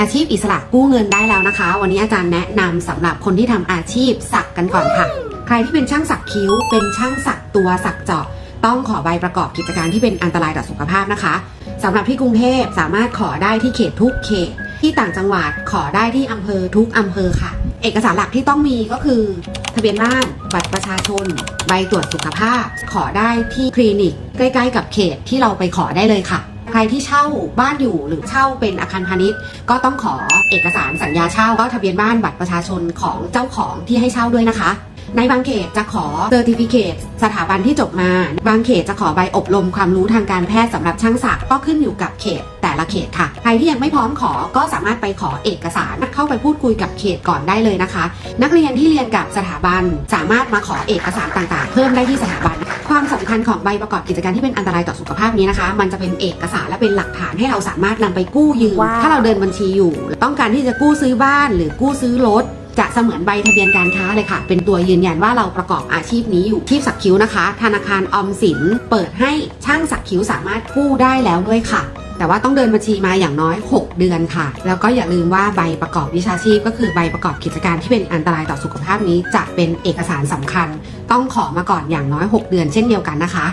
อาชีพอิสระกู้เงินได้แล้วนะคะ วันนี้อาจารย์แนะนำสำหรับคนที่ทำอาชีพสักกันก่อนค่ะ ใครที่เป็นช่างสักคิ้ว เป็นช่างสักตัวสักเจาะ ต้องขอใบประกอบกิจการที่เป็นอันตรายต่อสุขภาพนะคะสำหรับที่กรุงเทพสามารถขอได้ที่เขตทุกเขต ที่ต่างจังหวัดขอได้ที่อำเภอทุกอำเภอค่ะ เอกสารหลักที่ต้องมีก็คือ ทะเบียนบ้านบัตรประชาชน ใบตรวจสุขภาพ ขอได้ที่คลินิก ใกล้ ๆ กับเขตที่เราไปขอได้เลยค่ะ ใครที่เช่าบ้านอยู่หรือเช่าเป็นอาคารพาณิชย์ ก็ต้องขอเอกสารสัญญาเช่าก็ทะเบียนบ้านบัตรประชาชนของเจ้าของที่ให้เช่าด้วยนะคะ ในบางเขตจะขอเซอร์ติฟิเคตสถาบันที่จบมา บางเขตจะขอใบอบรมความรู้ทางการแพทย์สำหรับช่างศักดิ์ก็ขึ้นอยู่กับเขตแต่ละเขตค่ะ ใครที่ยังไม่พร้อมขอก็สามารถไปขอเอกสารเข้าไปพูดคุยกับเขตก่อนได้เลยนะคะ นักเรียนที่เรียนกับสถาบันสามารถมาขอเอกสารต่างๆ เพิ่มได้ที่สถาบัน ความสำคัญของใบประกอบกิจการที่เป็นอันตรายต่อสุขภาพนี้นะคะ มันจะเป็นเอกสารและเป็นหลักฐานให้เราสามารถนำไปกู้ยืมว้าวถ้าเราเดินบัญชีอยู่ ต้องการที่จะกู้ซื้อบ้าน หรือกู้ซื้อรถจะเสมือนใบทะเบียนการค้าเลยค่ะ เป็นตัวยืนยันว่าเราประกอบอาชีพนี้อยู่ที่สักคิ้วนะคะ ธนาคารออมสินเปิดให้ช่างสักคิ้วสามารถกู้ได้แล้วด้วยค่ะ แต่ว่าต้องเดินบัญชีมาอย่างน้อย 6 เดือนค่ะ แล้วก็อย่าลืมว่าใบประกอบวิชาชีพ ก็คือใบประกอบกิจการที่เป็นอันตรายต่อสุขภาพนี้ จะเป็นเอกสารสำคัญ ต้องขอมาก่อนอย่างน้อย 6 เดือนเช่นเดียวกันนะคะ